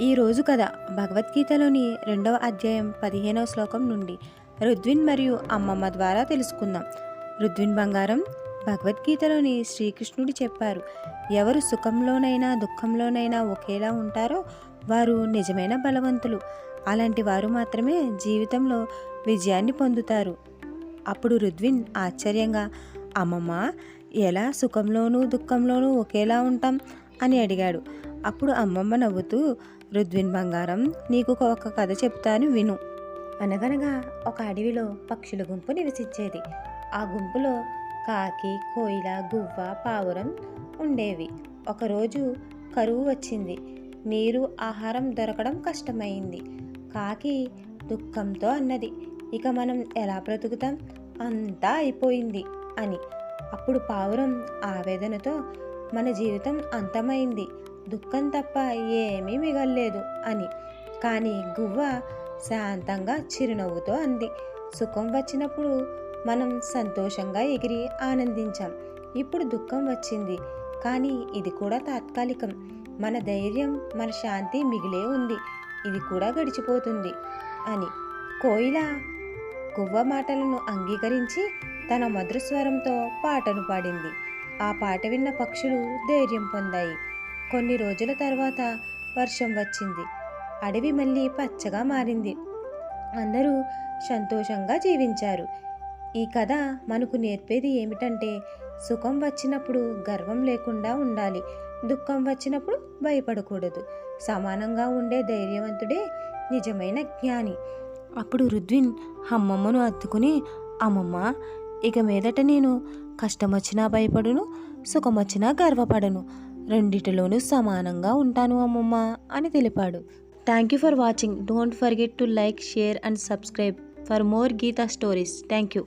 ఈ రోజు కథ భగవద్గీతలోని రెండవ అధ్యాయం పదిహేనవ శ్లోకం నుండి రుద్విన్ మరియు అమ్మమ్మ ద్వారా తెలుసుకుందాం. రుద్విన్ బంగారం భగవద్గీతలోని శ్రీకృష్ణుడు చెప్పారు ఎవరు సుఖంలోనైనా దుఃఖంలోనైనా ఒకేలా ఉంటారో వారు నిజమైన బలవంతులు. అలాంటి వారు మాత్రమే జీవితంలో విజయాన్ని పొందుతారు. అప్పుడు రుద్విన్ ఆశ్చర్యంగా అమ్మమ్మ ఎలా సుఖంలోనూ దుఃఖంలోనూ ఒకేలా ఉంటాం? అని అడిగాడు. అప్పుడు అమ్మమ్మ నవ్వుతూ రుద్విన్ బంగారం నీకు ఒక కథ చెప్తాను విను. అనగనగా ఒక అడవిలో పక్షుల గుంపు నివసించేది. ఆ గుంపులో కాకి కోయిల గువ్వ పావురం ఉండేవి. ఒకరోజు కరువు వచ్చింది. నీరు ఆహారం దొరకడం కష్టమైంది. కాకి దుఃఖంతో అన్నది ఇక మనం ఎలా బ్రతుకుతాం? అంతా అయిపోయింది అని. అప్పుడు పావురం ఆవేదనతో మన జీవితం అంతమైంది. దుఃఖం తప్ప ఏమీ మిగల్లేదు అని. కానీ గువ్వ శాంతంగా చిరునవ్వుతో అంది. సుఖం వచ్చినప్పుడు మనం సంతోషంగా ఎగిరి ఆనందించాం. ఇప్పుడు దుఃఖం వచ్చింది. కానీ ఇది కూడా తాత్కాలికం. మన ధైర్యం మన శాంతి మిగిలే ఉంది. ఇది కూడా గడిచిపోతుంది అని. కోయిల గువ్వ మాటలను అంగీకరించి తన మధురస్వరంతో పాటను పాడింది. ఆ పాట విన్న పక్షులు ధైర్యం పొందాయి. కొన్ని రోజుల తర్వాత వర్షం వచ్చింది. అడవి మళ్ళీ పచ్చగా మారింది. అందరూ సంతోషంగా జీవించారు. ఈ కథ మనకు నేర్పేది ఏమిటంటే సుఖం వచ్చినప్పుడు గర్వం లేకుండా ఉండాలి. దుఃఖం వచ్చినప్పుడు భయపడకూడదు. సమానంగా ఉండే ధైర్యవంతుడే నిజమైన జ్ఞాని. అప్పుడు రుద్విన్ అమ్మమ్మను అత్తుకుని అమ్మమ్మ ఇక మీదట నేను కష్టం వచ్చినా భయపడును సుఖం వచ్చినా గర్వపడను. రెండిటిలోనూ సమానంగా ఉంటాను అమ్మమ్మ అని తెలిపాడు. Thank you for watching don't forget to like share and subscribe for more Geeta stories thank you